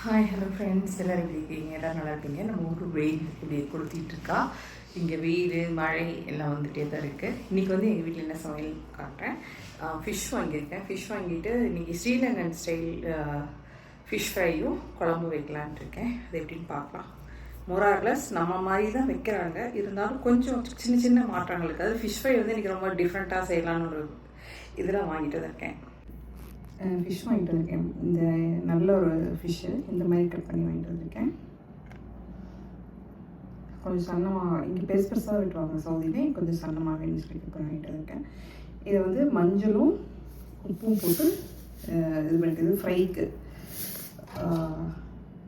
Hi hello friends எல்லோரும் எப்படி இருக்கீங்க? எல்லோரும் நல்லா இருப்பீங்க நம்ம ஊர் வெயில் இப்படி கொளுத்திட்டு இருக்கா. இங்கே வெயில் மழை எல்லாம் வந்துகிட்டே தான் இருக்குது இன்றைக்கி வந்து எங்கள் வீட்டில் என்ன சமையல் காட்டுறேன்? ஃபிஷ் வாங்கியிருக்கேன். ஃபிஷ் வாங்கிட்டு இன்றைக்கி ஸ்ரீலங்கன் ஸ்டைல் ஃபிஷ் ஃப்ரையும் குழம்பு வைக்கலான்ட்டு இருக்கேன். அது எப்படின்னு பார்க்கலாம். மொரார்லஸ் நம்ம மாதிரி தான் வைக்கிறாங்க. இருந்தாலும் கொஞ்சம் சின்ன சின்ன மாற்றங்கள் இருக்குது அது ஃபிஷ் ஃப்ரை வந்து இன்றைக்கி ரொம்ப டிஃப்ரெண்ட்டாக செய்யலான்னு ஒரு இதெல்லாம் வாங்கிட்டு வந்திருக்கேன். ஃபிஷ் வாங்கிட்டு வந்திருக்கேன். இந்த நல்ல ஒரு ஃபிஷ்ஷு இந்த மாதிரி கட் பண்ணி வாங்கிட்டு வந்திருக்கேன். கொஞ்சம் சன்னமாக இங்கே பெருசு பெருசாக விட்டுருவாங்க சவுதியிலே கொஞ்சம் சன்னமாக வேணும்னு சொல்லி கட் பண்ணி வாங்கிட்டு வந்திருக்கேன். இதை வந்து மஞ்சளும் உப்பும் போட்டு இது பண்ணிக்கிறது ஃப்ரைக்கு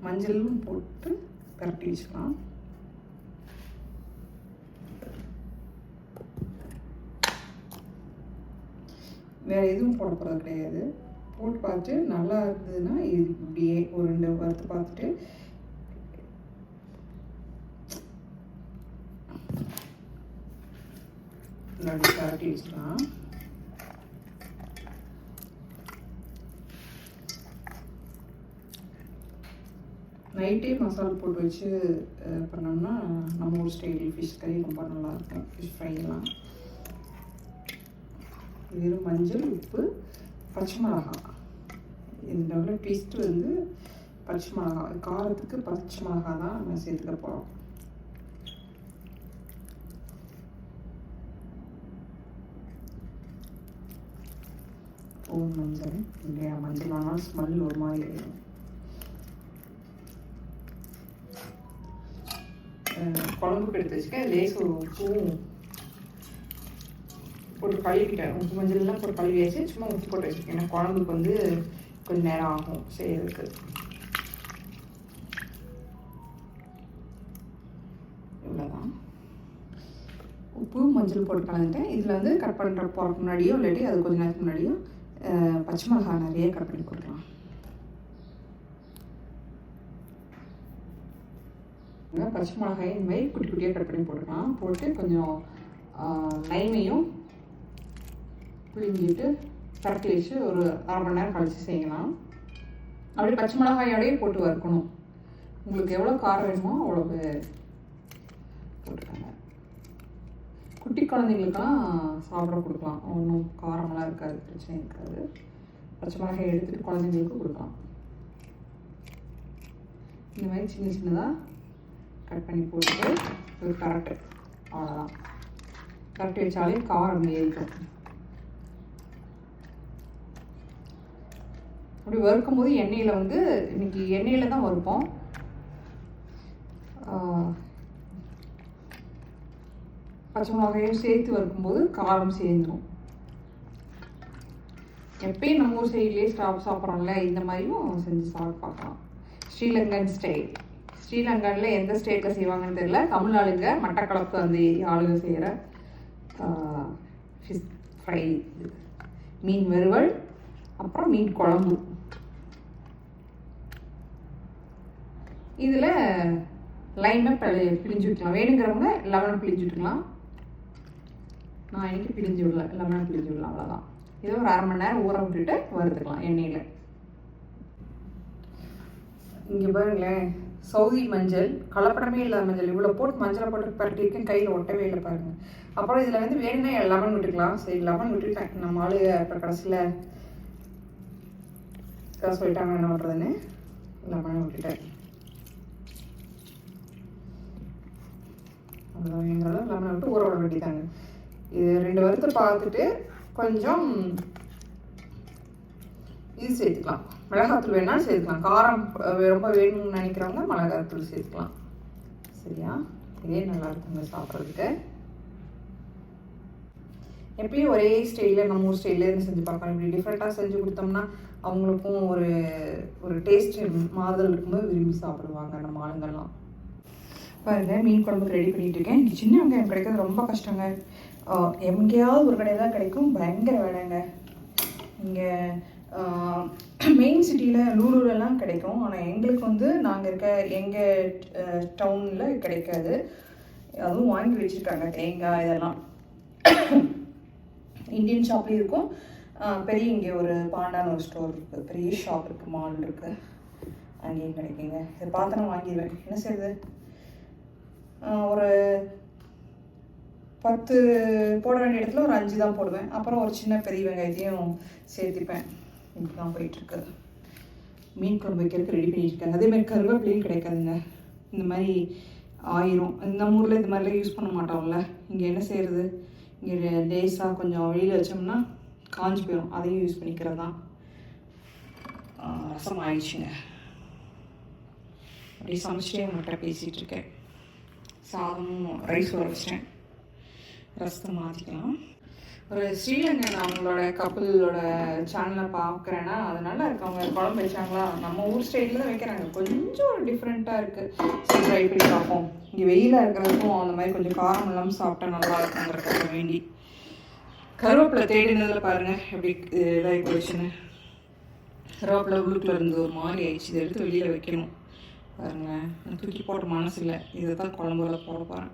மஞ்சளும் போட்டு பரட்டி வச்சுக்கலாம். வேறு எதுவும் போட போகிறது கிடையாது. போட்டு பார்த்துட்டு நல்லா இருந்ததுன்னா இது இப்படியே ஒரு ரெண்டு வறுத்து பார்த்துட்டு நல்லா பரட்டி வச்சுக்கலாம். நைட்டே மசாலா போட்டு வச்சு பண்ணோம்னா நம்ம ஊர் ஸ்டைல் ஃபிஷ் கறி ரொம்ப நல்லாயிருக்கும். ஃபிஷ் ஃப்ரைலாம் வெறும் மஞ்சள் உப்பு பச்சை மிளகாய். இந்த உள்ள வந்து பச்சை மிளகாய் காரத்துக்கு பச்சை மிளகாய் தான் நம்ம சேர்த்துக்க போகிறோம் ஓ மஞ்சள். இல்லையா மஞ்சள் ஆனால் ஸ்மெல் ஒரு மாதிரி இருக்கும். குழம்புக்கு எடுத்து வச்சுக்க லேஸ் ஒரு உப்பும் போட்டு கழுவிட்டேன் உப்பு மஞ்சள் எல்லாம் போட்டு கழுவியாச்சு சும்மா உப்பு போட்டு வச்சுருக்கேன் ஏன்னா குழம்புக்கு வந்து கொஞ்சம் நேரம் ஆகும். செய்யறதுக்கு இவ்வளோதான் உப்பு மஞ்சள் போட்டு கலந்துட்டேன். இதில் வந்து கட் பண்ணுற போகிறதுக்கு முன்னாடியோ இல்லாட்டி அது கொஞ்ச நேரத்துக்கு முன்னாடியோ பச்சை மிளகாய் நிறைய கட் பண்ணி கொடுக்கலாம். பச்சை மிளகாய் இந்த மாதிரி குட்டி குட்டியாக கட் பண்ணி போட்டுக்கலாம். போட்டு கொஞ்சம் லைமையும் புளிஞ்சிட்டு பரட்டி வச்சு ஒரு அரை மணி நேரம் கழிச்சு செய்யலாம். அப்படியே பச்சை மிளகாயோடையே போட்டு வறுக்கணும். உங்களுக்கு எவ்வளோ காரம் வேணுமோ அவ்வளவு போட்டுக்கோங்க. குட்டி குழந்தைங்களுக்கெல்லாம் சாப்பிட கொடுக்கலாம். ஒன்றும் காரமெல்லாம் இருக்காது பிரச்சனை இருக்காது. பச்சை மிளகாய் எடுத்துகிட்டு குழந்தைங்களுக்கு கொடுக்கலாம். இந்த மாதிரி சின்ன சின்னதாக கட் பண்ணி போட்டுட்டு ஒரு கரெக்டு அவ்வளோதான் கரெக்ட் வச்சாலே காரம் ஏறிக்கும் அப்படி வறுக்கும் போது எண்ணெயில் வந்து இன்னைக்கு எண்ணெயில் தான் வறுப்போம். பச்சை மிளகாயும் சேர்த்து வறுக்கும்போது காரம் சேர்ந்துடும் எப்பயும் நம்ம ஊர் சைட்லேயே ஸ்டாப் சாப்பிட்றோம்ல இந்த மாதிரியும் செஞ்சு சாப்பிட்டு பார்க்கலாம். ஸ்ரீலங்கன் ஸ்டைல் ஸ்ரீலங்கனில் எந்த ஸ்டேட்டில் செய்வாங்கன்னு தெரியல. தமிழ்நாடுங்க மட்டக்களப்பு அந்த ஆளுங்க செய்கிற ஃபிஷ் ஃப்ரை மீன் வறுவல் அப்புறம் மீன் குழம்பு. இதில் லைனில் பிழை பிழிஞ்சு விட்டுக்கலாம். வேணுங்கிறவங்க லெமன் பிழிஞ்சு விட்டுக்கலாம். நான் இன்னைக்கு பிழிஞ்சு விடல. லெமன் பிழிஞ்சு விடலாம். அவ்வளோதான் இதை ஒரு அரை மணி நேரம் ஊற விட்டுட்டு வறுத்துக்கலாம் எண்ணெயில். இங்கே பாருங்களேன். சவுதி மஞ்சள் கலப்படமே இல்லாத மஞ்சள். இவ்வளோ போட்டு மஞ்சளை போட்டு பரட்டியிருக்கேன் கையில் ஒட்டவே இல்லை பாருங்கள் அப்புறம் இதில் வந்து வேணும்னா லெமன் விட்டுக்கலாம். சரி லெமன் விட்டுட்டேன். நம்ம ஆளு அப்புறம் கடைசியில் சொல்லிட்டாங்க. என்ன பண்ணுறதுன்னு லெமனை விட்டுட்டேன். அவ்வளோதான் லெமனை விட்டு ஊற விட வேண்டியதாங்க இது ரெண்டு வருத்து பார்த்துட்டு கொஞ்சம் இது சேர்த்துக்கலாம். மிளகாத்தூள் வேணாலும் சேர்த்துக்கலாம். காரம் ரொம்ப வேணும்னு நினைக்கிறவங்க மிளகாத்தூள் சேர்த்துக்கலாம். சரியா? இதே நல்லா இருக்குங்க சாப்பிட்றதுக்கு. எப்பயும் ஒரே ஸ்டைலில் நம்ம ஊர் ஸ்டைலில் இருந்து செஞ்சு பார்க்கலாம். இப்படி டிஃப்ரெண்ட்டாக செஞ்சு கொடுத்தோம்னா அவங்களுக்கும் ஒரு ஒரு டேஸ்ட் மாதல் இருக்கும்போது விரும்பி சாப்பிடுவாங்க நம்ம ஆளுங்கள்லாம் பாருங்க மீன் குழம்புக்கு ரெடி பண்ணிட்டு இருக்கேன் சின்ன வெங்காயம் கிடைக்கிறது ரொம்ப கஷ்டங்க. எங்கேயாவது ஒரு கடையில் தான் கிடைக்கும். பயங்கர விலைங்க. இங்கே மெயின் சிட்டியில் லூலூரெல்லாம் கிடைக்கும். ஆனால் எங்களுக்கு வந்து நாங்கள் இருக்க எங்கள் டவுனில் கிடைக்காது. அதுவும் வாங்கி வச்சுருக்காங்க. தேங்காய் இதெல்லாம். இந்தியன் ஷாப்லேயும் இருக்கும். பெரிய இங்கே ஒரு பாண்டான ஒரு ஸ்டோர் இருக்குது பெரிய ஷாப் இருக்குது மால் இருக்குது அங்கேயும் கிடைக்குங்க. இதை பார்த்து நான் வாங்கிடுவேன். என்ன செய்யுது ஒரு பத்து போட வேண்டிய இடத்துல ஒரு அஞ்சு தான் போடுவேன். அப்புறம் ஒரு சின்ன பெரிய வெங்காயத்தையும் சேர்த்துப்பேன். இப்படி தான் போயிட்டுருக்குது மீன் குழம்பு வைக்கிறதுக்கு ரெடி பண்ணியிருக்காங்க. அதேமாதிரி கருவேப்பிலையும் கிடைக்காதுங்க. இந்த மாதிரி ஆயிரும். நம்ம ஊரில் இந்த மாதிரிலாம் யூஸ் பண்ண மாட்டோம்ல. இங்கே என்ன செய்கிறது இங்கே லேஸாக கொஞ்சம் வெளியில் வச்சோம்னா காஞ்சி போயிடும் அதையும் யூஸ் பண்ணிக்கிறது? தான் ரசம் ஆயிடுச்சுங்க. அப்படியே சமைச்சிட்டே உங்கள்கிட்ட பேசிகிட்டு இருக்கேன். சாதமும் ரைஸ் வர வச்சிட்டேன் ரசத்தை மாற்றிக்கலாம் ஒரு ஸ்ரீலங்கன் அவங்களோட கப்பலோட சேனலை பார்க்குறேன்னா அது நல்லா இருக்கு. அவங்க குழம்பு வச்சாங்களா? நம்ம ஊர் ஸ்டைலில் தான் வைக்கிறாங்க. கொஞ்சம் ஒரு டிஃப்ரெண்ட்டாக இருக்குது சரி ட்ரை பண்ணி பார்ப்போம். இங்கே வெயிலாக இருக்கிறதுக்கும் அந்த மாதிரி கொஞ்சம் காரம் இல்லாமல் சாப்பிட்டா நல்லா இருக்குங்கிறதுக்காக வேண்டி. கருவேப்பிலை தேடினதில் பாருங்கள் எப்படி இதாகி போச்சுன்னு. கருவேப்பிலை உள்ளுக்குள்ள இருந்து ஒரு மாதிரி ஆயிடுச்சு. இதை எடுத்து வெளியில் வைக்கணும். பாருங்கள் எனக்கு தூக்கி போட்ட மனசு இல்லை இதை தான் குழம்புல போட போகிறேன்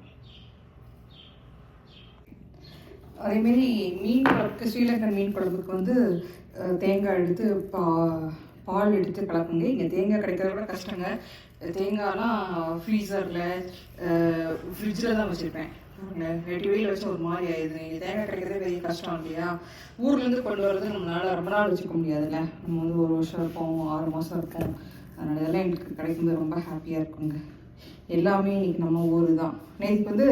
அதேமாரி மீன் குழம்புக்கு ஸ்ரீலங்கன் மீன் குழம்புக்கு வந்து தேங்காய் எடுத்து பா பால் எடுத்து கலக்குங்க. இங்கே தேங்காய் கிடைக்கிறத விட கஷ்டங்க. தேங்காய்லாம் ஃப்ரீசரில் ஃப்ரிட்ஜில் தான் வச்சுருப்பேன். ரெண்டு வெயில் வச்சு ஒரு மாதிரி ஆயிடுது. இங்கே தேங்காய் கிடைக்கிறதே பெரிய கஷ்டம் இல்லையா? ஊர்லேருந்து கொண்டு வரது நம்மளால ரொம்ப நாள் வச்சுக்க முடியாதுல்ல. நம்ம வந்து ஒரு வருஷம் இருப்போம் ஆறு மாதம் இருப்போம். அதனால இதெல்லாம் எங்களுக்கு கிடைக்கும்போது ரொம்ப ஹாப்பியாக இருக்குங்க. எல்லாமே இன்னைக்கு நம்ம ஊர் தான். நேற்றுக்கு வந்து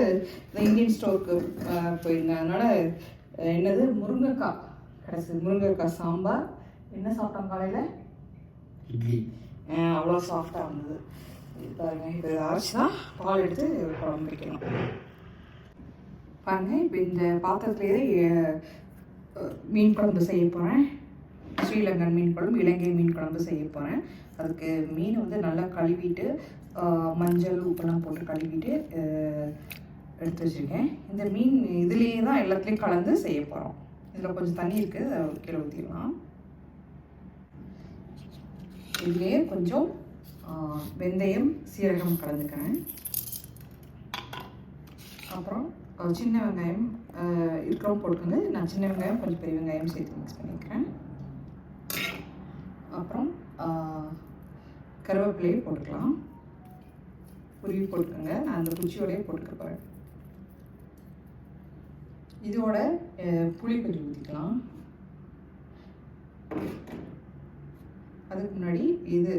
இந்த இந்தியன் ஸ்டோருக்கு போயிருந்தேன். அதனால என்னது? முருங்கைக்காய். கிடச்சிது முருங்கைக்காய் சாம்பார். என்ன சாப்பிட்டோம் காலையில்? இட்லி. அவ்வளோ சாஃப்டாக இருந்தது. பாருங்க இப்போ இதை அரைச்சி தான் பால் எடுத்து குழம்பு வைக்கணும். பாருங்க இப்போ இந்த பாத்திரத்துலேயே மீன் குழம்பு செய்ய போகிறேன் ஸ்ரீலங்கன் மீன் குழம்பு இலங்கை மீன் குழம்பு செய்ய போகிறேன் அதுக்கு மீன் வந்து நல்லா கழுவிட்டு மஞ்சள் உப்பெல்லாம் போட்டு கழுவிட்டு எடுத்து வச்சுருக்கேன். இந்த மீன் இதுலேயே தான் எல்லாத்துலேயும் கலந்து செய்ய போகிறோம் இதில் கொஞ்சம் தண்ணி இருக்குது அதை கீழே ஊற்றிடலாம் இதுலேயே கொஞ்சம் வெந்தயம் சீரகம் கலந்துக்கிறேன். அப்புறம் சின்ன வெங்காயம் இருக்கிறவங்க போட்டுக்கோங்க. நான் சின்ன வெங்காயம் கொஞ்சம் பெரிய வெங்காயம் சேர்த்து மிக்ஸ் பண்ணிக்கிறேன். அப்புறம் கருவேப்பிலையே போட்டுக்கலாம். உருவி போட்டுக்கோங்க. நான் அந்த குச்சியோடய போட்டுக்கப்பாரு இதோட புளி கொஞ்சம் ஊற்றிக்கலாம் அதுக்கு முன்னாடி இது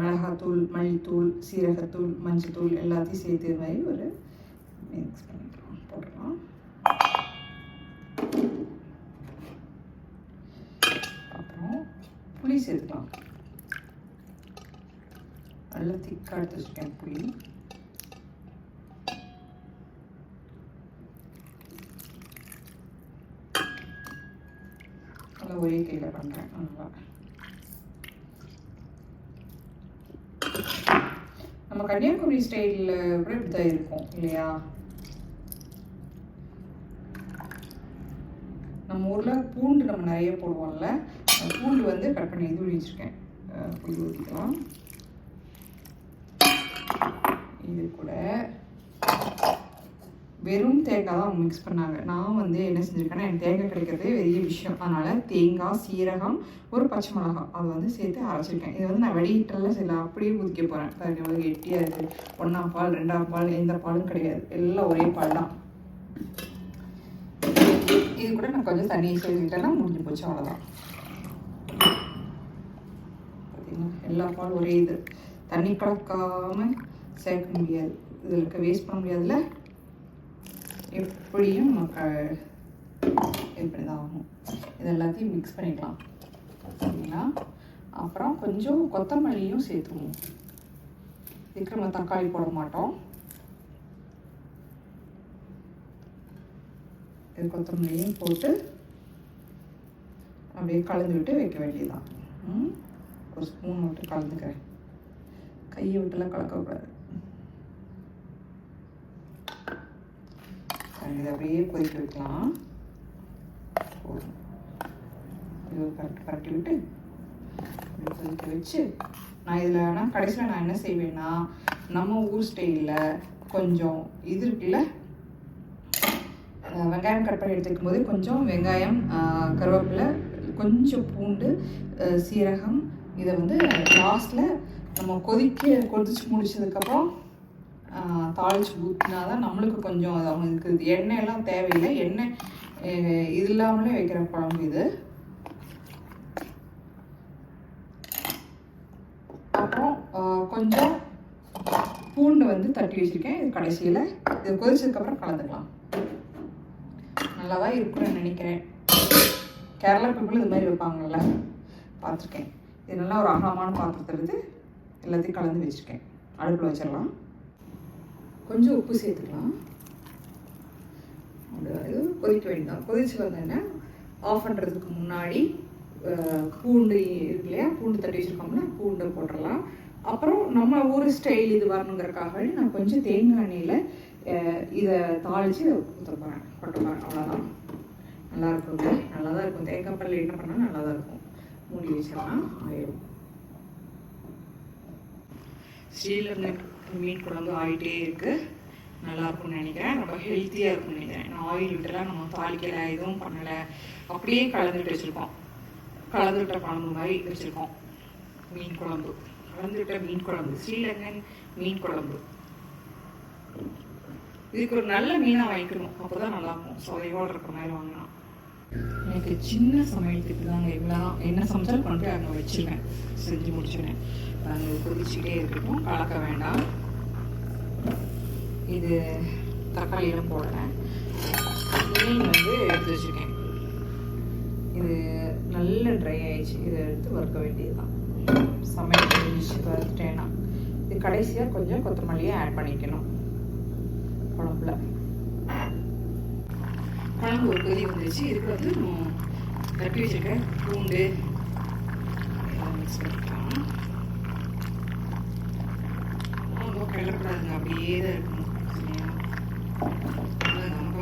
மிளகாத்தூள் மல்லித்தூள் சீரகத்தூள் மஞ்சள்தூள் எல்லாத்தையும் சேர்த்து மாதிரி ஒரு மிக்ஸ் பண்ணிக்கலாம் போட்டுக்கலாம் அப்புறம் புளி சேர்த்துக்கலாம். நல்லா திக்காக எடுத்து வச்சுருக்கேன் புளி. நல்லா ஒரே கையில் பண்ணுறேன் நல்லா. நம்ம கன்னியாகுமரி ஸ்டைலில் கூட இப்படி தான் இருக்கும் இல்லையா? நம்ம ஊரில் பூண்டு நம்ம நிறைய போடுவோம்ல பூண்டு வந்து கட் பண்ணி இது வச்சுருக்கேன் புளி ஊற்றிக்கலாம் இது கூட வெறும் தேங்காய் தான் மிக்ஸ் பண்ணாங்க. நான் வந்து என்ன செஞ்சுருக்கேன்னா எனக்கு தேங்காய் கிடைக்கிறதே பெரிய விஷயம். அதனால் தேங்காய் சீரகம் ஒரு பச்சை மிளகாய் அதை வந்து சேர்த்து அரைச்சிருக்கேன். இது வந்து நான் வெளியிட்டெல்லாம் சில அப்படியே குதிக்க போகிறேன் பாருங்க எவ்வளோ கெட்டியாக இருக்குது ஒன்றாம் பால் ரெண்டாம் பால் எந்த பாலும் கிடையாது. எல்லாம் ஒரே பால் தான். இது கூட நான் கொஞ்சம் தண்ணியை சேர்த்துக்கிட்டேன்னா முடிஞ்சு போச்சு. அவ்வளோதான் எல்லா பாலும் ஒரே இது. தண்ணி கலக்காமல் சேர்க்க முடியாது. இதில் இருக்க வேஸ்ட் பண்ண முடியாதுல்ல? எப்படியும் நமக்கு இப்படி தான் ஆகும் இது எல்லாத்தையும் மிக்ஸ் பண்ணிக்கலாம். சரிங்களா? அப்புறம் கொஞ்சம் கொத்தமல்லியும் சேர்த்துக்குவோம் இதுக்கு நம்ம தக்காளி போட மாட்டோம். இது கொத்தமல்லியும் போட்டு அப்படியே கலந்து விட்டு வைக்க வேண்டியதுதான். ம்? ஒரு ஸ்பூன் விட்டு கலந்துக்கிறேன். கையை விட்டுலாம் கலக்கக்கூடாது. இதை அப்படியே கொதிக்க வைக்கலாம். போதும். இது கரெக்ட் கரட்டி விட்டு கொதிக்க வச்சு நான் இதில் ஆனால் கடைசியில் நான் என்ன செய்வேன்னா நம்ம ஊர் ஸ்டைலில் கொஞ்சம் இது இருக்குல்ல வெங்காயம் கட் பண்ணி எடுத்துக்கும் போது கொஞ்சம் வெங்காயம் அஹ் கருவேப்பிலை கொஞ்சம் பூண்டு சீரகம் இதை வந்து லாஸ்ட்டில் நம்ம கொதிக்க கொதிச்சு முடிச்சதுக்கப்புறம் தாளித்து தாளிச்சு ஊற்றினா தான் நம்மளுக்கு கொஞ்சம் அது அவங்களுக்கு எண்ணெய் எல்லாம் தேவையில்லை. எண்ணெய் இது இல்லாமலே வைக்கிற குழம்பு இது. அப்புறம் கொஞ்சம் பூண்டு வந்து தட்டி வச்சுருக்கேன். இது கடைசியில் இது கொதிச்சதுக்கப்புறம் கலந்துக்கலாம். நல்லா தான் இருக்கும்னு நினைக்கிறேன். கேரளா பீப்புள் இது மாதிரி வைப்பாங்கல்ல? பார்த்துருக்கேன். இது நல்லா ஒரு அகலமான பாத்திரத்தில் இருந்து எல்லாத்தையும் கலந்து வச்சுருக்கேன் அடுப்பில் வச்சிடலாம். கொஞ்சம் உப்பு சேர்த்துக்கலாம். அது கொதிக்க வேண்டியதான் கொதிச்சு வந்தோடனே ஆஃப் பண்ணுறதுக்கு முன்னாடி பூண்டு இருக்கு இல்லையா பூண்டு தட்டி வச்சுருக்கோம்னா பூண்டை போட்டுடலாம். அப்புறம் நம்ம ஊர் ஸ்டைல் இது வரணுங்கிறக்காக நான் கொஞ்சம் தேங்காய் எண்ணெயில் இதை தாளித்து கொடுத்துருப்பேன் போகிறேன் அவ்வளோதான் நல்லா இருக்கும் நல்லா தான் இருக்கும். தேங்காய் பல்ல என்ன பண்ணால் நல்லா தான் இருக்கும். மூடி வச்சிடலாம் ஆயிடும். ஸ்ரீலங்கன் மீன் குழம்பு ஆகிட்டே இருக்கு. நல்லா இருக்கும்னு நினைக்கிறேன். ரொம்ப ஹெல்த்தியாக இருக்கும்னு நினைக்கிறேன். நான் ஆயில் விட்டுலாம் நம்ம தாளிக்கலை எதுவும் பண்ணலை. அப்படியே கலந்துட்டு வச்சுருக்கோம். கலந்துவிட்ட குழம்பு மாதிரி வச்சுருக்கோம். மீன் குழம்பு. கலந்துவிட்ட மீன் குழம்பு. ஸ்ரீலங்கன் மீன் குழம்பு. இதுக்கு ஒரு நல்ல மீனாக வாங்கிக்கணும். அப்போ தான் நல்லாயிருக்கும். சுவையோடு இருக்கிற மாதிரி வாங்கினா. எனக்கு சின்ன சமையலுக்கு தாங்க இவ்வளோ என்ன சமைச்சாலும் கொண்டு போய் அங்கே வச்சுருவேன். செஞ்சு முடிச்சுருவேன். அது கொதிச்சுட்டே இருக்கட்டும் கலக்க வேண்டாம். இது தக்காளியெல்லாம் போடுறேன். மீன் வந்து எடுத்து வச்சுருக்கேன். இது நல்ல ட்ரை ஆயிடுச்சு. இதை எடுத்து வறுக்க வேண்டியதுதான். சமையல் முடிச்சு வறுத்துட்டேன்னா. இது கடைசியாக கொஞ்சம் கொத்தமல்லியை ஆட் பண்ணிக்கணும். குழம்புல. குழம்பு ஒரு கொதி வந்துருச்சு. இதுக்கு வந்து நம்ம தட்டி வச்சிருக்க பூண்டு மிக்ஸ் பண்ணிக்கலாம் ரொம்ப கிளப்படாதுங்க அப்படியே தான் இருக்கணும். சரியா? ரொம்ப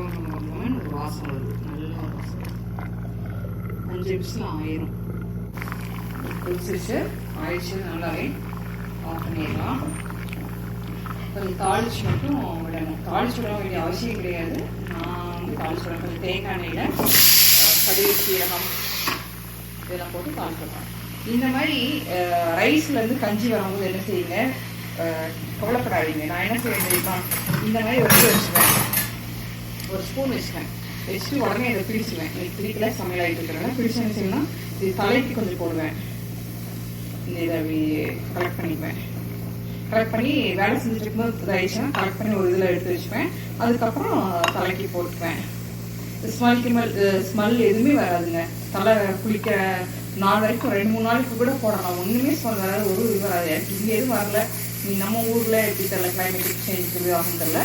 ஒரு வாசம் வருது. நல்ல வாசம். அஞ்சு நிமிஷம் ஆயிரும். கொதிச்சிருச்சு. ஆயிடுச்சு. நல்லாவே ஆஃப் பண்ணிடலாம். கொஞ்சம் தாளிச்சு மட்டும் விடணும். தாளிச்சு விட வேண்டிய அவசியம் கிடையாது. நான் வந்து தாளிச்சு விட தேங்காய் எண்ணெயில் கடுகு சீரகம் இதெல்லாம் போட்டு தாளிச்சு இந்த மாதிரி ரைஸ்லேருந்து கஞ்சி வரும்போது என்ன செய்யுங்க கவலைப்படாதீங்க நான் என்ன செய்ய தெரியுமா இந்த மாதிரி வச்சு வச்சுருவேன் ஒரு ஸ்பூன் வச்சுருவேன் வச்சுட்டு உடனே இதை பிரிச்சுவேன் எனக்கு பிரிக்கல சமையல் ஆகிட்டு இருக்கிறேன் பிரிச்சு என்ன செய்யணும் இது தலைக்கு கொஞ்சம் போடுவேன் இந்த இதை அப்படி கலெக்ட் பண்ணிப்பேன் கலெக்ட் பண்ணி வேலை செஞ்சுட்டு இருக்கும்போது இதாகிடுச்சுன்னா கலெக்ட் பண்ணி ஒரு இதில் எடுத்து வச்சுப்பேன். அதுக்கப்புறம் தலைக்கு போட்டுப்பேன் ஸ்மெல் கிமல் ஸ்மெல் எதுவுமே வராதுங்க. தலை குளிக்க நாள் வரைக்கும் ரெண்டு மூணு நாளைக்கு கூட போடலாம். ஒன்றுமே ஸ்மெல் வராது ஒரு இது வராது. எனக்கு இங்கே எதுவும் வரல. நீ நம்ம ஊரில் எப்படி தெரியல கிளைமேட்டிக் சேஞ்ச் இருக்குது ஆகும் தெரியல.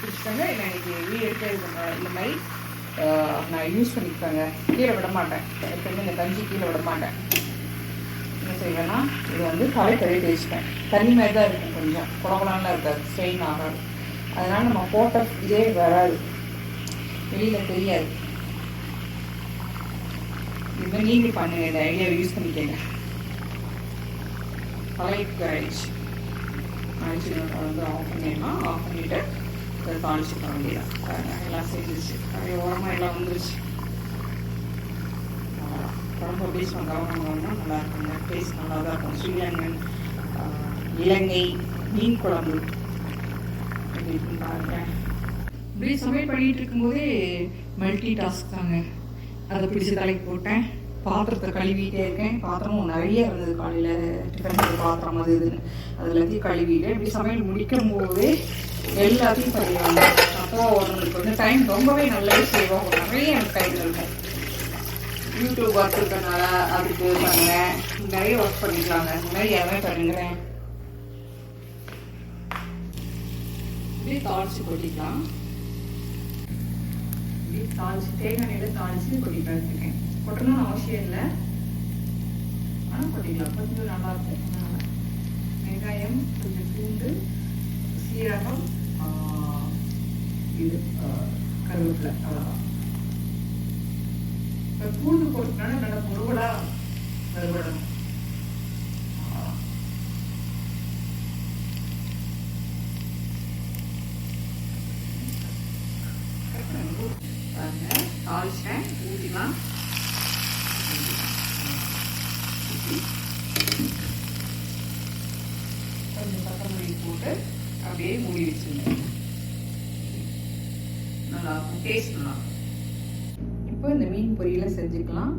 பிடிச்சிட்டாங்க நான் இன்னைக்கு வீடு எடுத்து இந்த மாதிரி நான் யூஸ் பண்ணிப்பேங்க. கீழே விட மாட்டேன் எப்பவுமே இந்த கஞ்சி கீழே விட மாட்டேன் செய்வேன்னா இது வந்து தலை கழுவி தேய்ச்சிப்பேன். தண்ணி மாதிரி தான் இருக்கும் கொஞ்சம். குழம்புலாம்லாம் இருக்காது. ஸ்ட்ரெயின் ஆகாது. அதனால நம்ம போட்ட இதே வராது வெளியில் தெரியாது. இதுமாதிரி நீங்கள் பண்ணுங்க. இந்த ஐடியாவை யூஸ் பண்ணிக்கங்க. தலைக்கு ஆயிடுச்சு அழிச்சு வந்து ஆஃப் பண்ணிடலாம். ஆஃப் பண்ணிவிட்டு அதை தாளிச்சுக்க வேண்டியதான் எல்லாம் செஞ்சிருச்சு. அப்படியே ஓரமாக எல்லாம் வந்துருச்சு. ரொம்ப குழம்பு அப்படியே நல்லா இருக்குங்க டேஸ்ட் நல்லா தான் இருக்கும். ஸ்ரீலங்கன் இலங்கை மீன் குழம்பு எப்படி இருக்குன்னு பாருங்க. இப்படி சமையல் பண்ணிட்டு இருக்கும்போதே மல்டி டாஸ்க் தாங்க. அதை பிடிச்சி தலைக்கு போட்டேன். பாத்திரத்தை கழுவிட்டே இருக்கேன். பாத்திரமும் நிறைய இருந்தது காலையில். டிஃபன் பாத்திரம் அது இதுன்னு. அது எல்லாத்தையும் கழுவிட்டேன். இப்படி சமையல் முடிக்கும் போதே எல்லாத்தையும் பண்ணுவாங்க அப்போ நம்மளுக்கு வந்து டைம் ரொம்பவே நல்லாவே சேவ் ஆகும் நிறைய எனக்கு டைம் இருக்கும். யூடியூப் ஒர்க் இருக்கனால அதுக்கு பண்ணுவேன் நிறைய ஒர்க் பண்ணிக்கலாங்க நிறையவே பண்ணுகிறேன் இப்படி தாளிச்சு கொட்டிக்கலாம். இப்படி தாளிச்சு தேங்காய் எண்ணெயில் தாளிச்சு கொட்டிக்கலாம் வச்சுருக்கேன். கொட்டணும்னு அவசியம் இல்லை. ஆனால் கொட்டிக்கலாம். கொஞ்சம் நல்லா இருக்கும் வெங்காயம் கொஞ்சம் பூண்டு சீரகம் இது கருவேப்பிலை. அவ்வளோதான் கூண்டு போட்டுனால நல்ல பொருளா நிறுவனம் பாருங்க தாளிச்சேன் ஊற்றிலாம் கொஞ்சம் கொத்தமல்லி போட்டு அப்படியே மூடி வச்சுருந்தேன் நல்லா இருக்கும் டேஸ்ட் நல்லா இருக்கும் பொரியல செஞ்சுக்கலாம்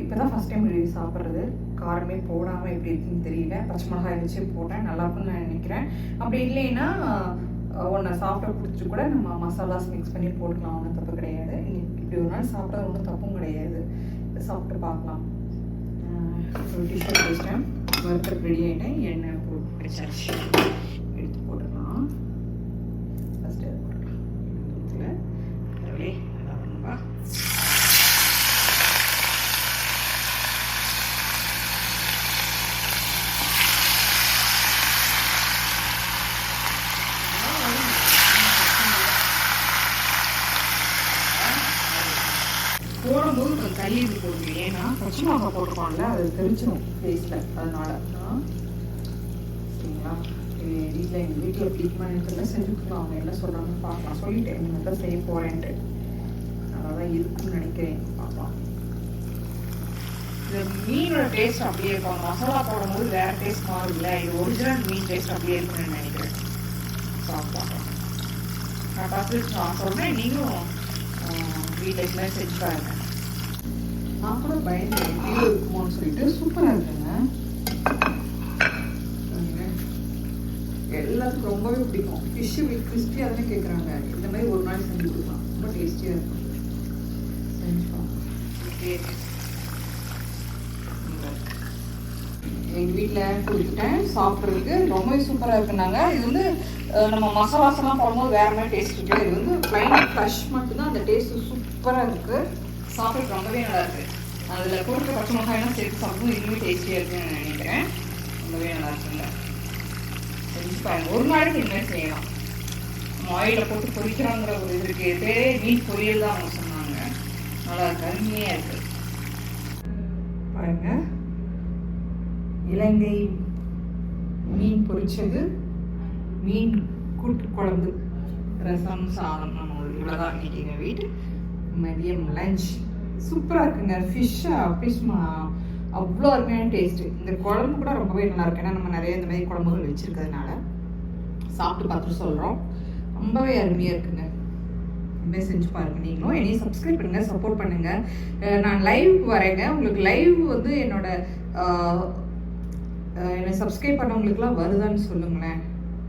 இப்போ தான் ஃபஸ்ட் டைம் சாப்பிட்றது. காரமே போடாமல் எப்படி இருக்குன்னு தெரியல. பச்சை மிளகாய் வச்சு போட்டேன். நல்லா இருக்கும்னு நான் நினைக்கிறேன். அப்படி இல்லைன்னா ஒன்றை சாப்பிட்டு பிடிச்சி கூட நம்ம மசாலாஸ் மிக்ஸ் பண்ணி போட்டுக்கலாம். ஒன்றும் தப்பு கிடையாது. இப்படி ஒரு நாள் சாப்பிட்றது ஒன்றும் தப்பும் கிடையாது. சாப்பிட்டு பார்க்கலாம். ஒரு டிஷ்ஷர் வச்சிட்டேன் வறுத்தர் ரெடி ஆகிட்டேன் எண்ணெய் போட்டு பிடிச்சாச்சு எடுத்து போட்டுடலாம் ஃபஸ்ட்டு அதை போட்டுக்கலாம் இதில் கடவுளே நல்லா பண்ணுவா போடும்போது கொஞ்சம் தயிர் போடுங்க ஏன்னா பச்சை மிளகாய் போட்டுருக்கோம்ல அது தெரிச்சிடும் ஃபேஸில் அதனால. சரிங்களா? வீட்டில் எங்கள் வீட்டில் ட்ரீட்மெண்ட் செஞ்சுக்கலாம் அவங்க என்ன சொல்கிறாங்கன்னு பார்க்கலாம். சொல்லிட்டேன் இந்த தான் செய்ய போகிறேன்ட்டு நல்லா தான் இருக்குன்னு நினைக்கிறேன் பார்க்கலாம் இந்த மீனோட டேஸ்ட் அப்படியே இருக்கும். மசாலா போடும்போது வேற டேஸ்ட் மாறுதுல்ல இது ஒரிஜினல் மீன் டேஸ்ட் அப்படியே இருக்குன்னு நினைக்கிறேன். சாப்பிட்டு. நான் பார்த்து நான் சொல்கிறேன் நீங்களும் வீட்டில் இது மாதிரி பாருங்க நான் கூட பயந்தேன் எப்படி இருக்குமோன்னு சொல்லிட்டு சூப்பராக இருக்குங்க பாருங்க. எல்லாத்துக்கும் ரொம்பவே பிடிக்கும். ஃபிஷ் வித் கிறிஸ்பி அதெல்லாம் கேட்குறாங்க இந்த மாதிரி ஒரு நாள் செஞ்சு கொடுக்கலாம். ரொம்ப டேஸ்டியாக இருக்கும். செஞ்சு பார்க்கலாம். எங்கள் வீட்டில் கொடுத்துட்டேன் சாப்பிட்றதுக்கு ரொம்பவே சூப்பராக இருக்குனாங்க இது வந்து நம்ம மசாலாஸ் போடும்போது வேறு மாதிரி டேஸ்ட் இருக்குது இது வந்து பிளைன் ஃப்ரெஷ் மட்டும்தான் அந்த டேஸ்ட் சூப்பராக இருக்கு. சாப்பிட்டு ரொம்பவே நல்லா இருக்கு அதில் கொடுத்த பச்சை மிளகாயெல்லாம் சேர்த்து சாப்பிடும் இன்னுமே டேஸ்டியாக இருக்குன்னு நினைக்கிறேன். ரொம்பவே நல்லா இருக்குங்க செஞ்சு பாருங்க. ஒரு நாளைக்கு இந்த செய்யலாம். நம்ம போட்டு பொரிக்கிறோங்கிற ஒரு இது இருக்கு பேரே மீன் பொரியல் தான் அவங்க சொன்னாங்க. நல்லா கருமையாக இருக்குது இருக்கு. பாருங்க. இலங்கை மீன் பொரிச்சது. மீன் கூட்டு குழம்பு ரசம் சாதம். நம்ம இவ்வளோதான் இன்னைக்கு எங்கள் வீட்டு. மதியம் லஞ்ச் சூப்பராக இருக்குங்க ஃபிஷ்ஷாக ஃபிஷ் அவ்வளோ அருமையான டேஸ்ட்டு இந்த குழம்பு கூட ரொம்பவே நல்லாயிருக்கு ஏன்னா நம்ம நிறைய இந்த மாதிரி குழம்புகள் வச்சுருக்கிறதுனால சாப்பிட்டு பார்த்துட்டு சொல்கிறோம் ரொம்பவே அருமையாக இருக்குங்க. ரொம்பவே செஞ்சு பாருங்க நீங்களும். என்னையும் சப்ஸ்கிரைப் பண்ணுங்க சப்போர்ட் பண்ணுங்கள் நான் லைவ் வரேங்க. உங்களுக்கு லைவ் வந்து என்னோட என்னை சப்ஸ்கிரைப் பண்ணவங்களுக்குலாம் வருதான்னு சொல்லுங்களேன்.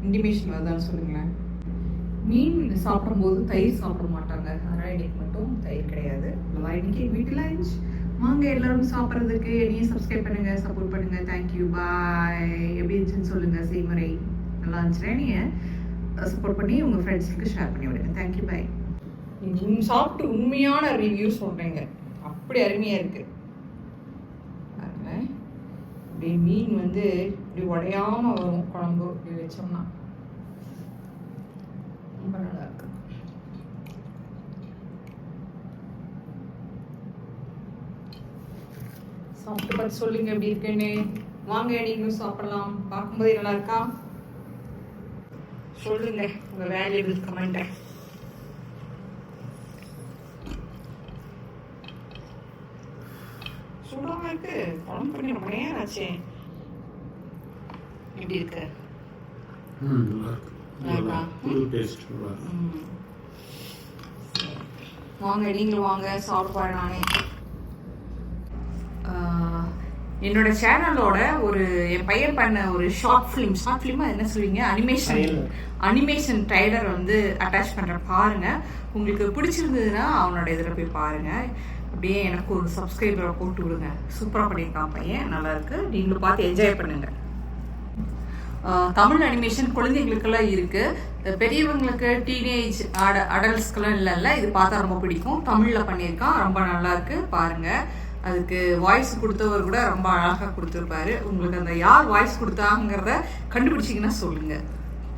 இன்டிமேஷன் வருதான்னு சொல்லுங்களேன். மீன் சாப்பிடும்போது தயிர் சாப்பிட மாட்டாங்க. அதனால் இன்னைக்கு மட்டும் தயிர் கிடையாது. அவ்வளோதான் இன்னைக்கு வீட்டு லஞ்ச் வாங்க எல்லாரும் சாப்பிட்றதுக்கு என்னையும் சப்ஸ்கிரைப் பண்ணுங்க சப்போர்ட் பண்ணுங்க. தேங்க்யூ பாய் எப்படி இருந்துச்சுன்னு சொல்லுங்க செய்முறை. நல்லா இருந்துச்சுன்னா நீங்கள் சப்போர்ட் பண்ணி உங்கள் ஃப்ரெண்ட்ஸுக்கு ஷேர் பண்ணி விடுங்க. தேங்க்யூ பாய் சாப்பிட்டு உண்மையான ரிவ்யூ சொல்கிறேங்க அப்படி அருமையாக இருக்குது அப்படியே மீன் வந்து இப்படி உடையாமல் வரும் குழம்பு. இப்படி வச்சோம்னா. ரொம்ப நல்லா இருக்கு சாப்பிட்டு பார்த்து சொல்லுங்க எப்படி இருக்குன்னு. வாங்க நீங்களும் சாப்பிடலாம். பார்க்கும்போது நல்லா இருக்கா சொல்லுங்க உங்க வேல்யூபிள் கமெண்ட்டை. சூடாக இருக்கு. குழம்பு பண்ணி ரொம்ப நேரம் ஆச்சு. எப்படி இருக்கு? ம், நல்லா இருக்கு. வாங்க. நீங்களும் வாங்க. சாப்பிட்டு நானே. என்னோட சேனலோட ஒரு என் பையன் பண்ண ஒரு ஷார்ட் ஃபிலிம் ஷார்ட் ஃபிலிமா என்ன சொல்லுவீங்க அனிமேஷன். அனிமேஷன் ட்ரைலர் வந்து அட்டாச் பண்றேன். பாருங்க. உங்களுக்கு பிடிச்சிருந்ததுன்னா அவனோட இதில் போய் பாருங்க. அப்படியே எனக்கு ஒரு சப்ஸ்கிரைபரை போட்டு விடுங்க. சூப்பராக பண்ணியிருக்கான் பையன். நல்லா இருக்கு. நீங்களும் பார்த்து என்ஜாய் பண்ணுங்க. தமிழ் அனிமேஷன் குழந்தைங்களுக்கெல்லாம் இருக்கு. பெரியவங்களுக்கு டீனேஜ் அட அடல்ட்ஸ்க்கெல்லாம் இல்லைல்ல இது பார்த்தா ரொம்ப பிடிக்கும். தமிழில் பண்ணியிருக்கான் ரொம்ப நல்லா இருக்கு பாருங்க. அதுக்கு வாய்ஸ் கொடுத்தவர் கூட ரொம்ப அழகாக கொடுத்துருப்பாரு. உங்களுக்கு அந்த யார் வாய்ஸ் கொடுத்தாங்கிறத கண்டுபிடிச்சிங்கன்னா சொல்லுங்க.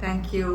தேங்க்யூ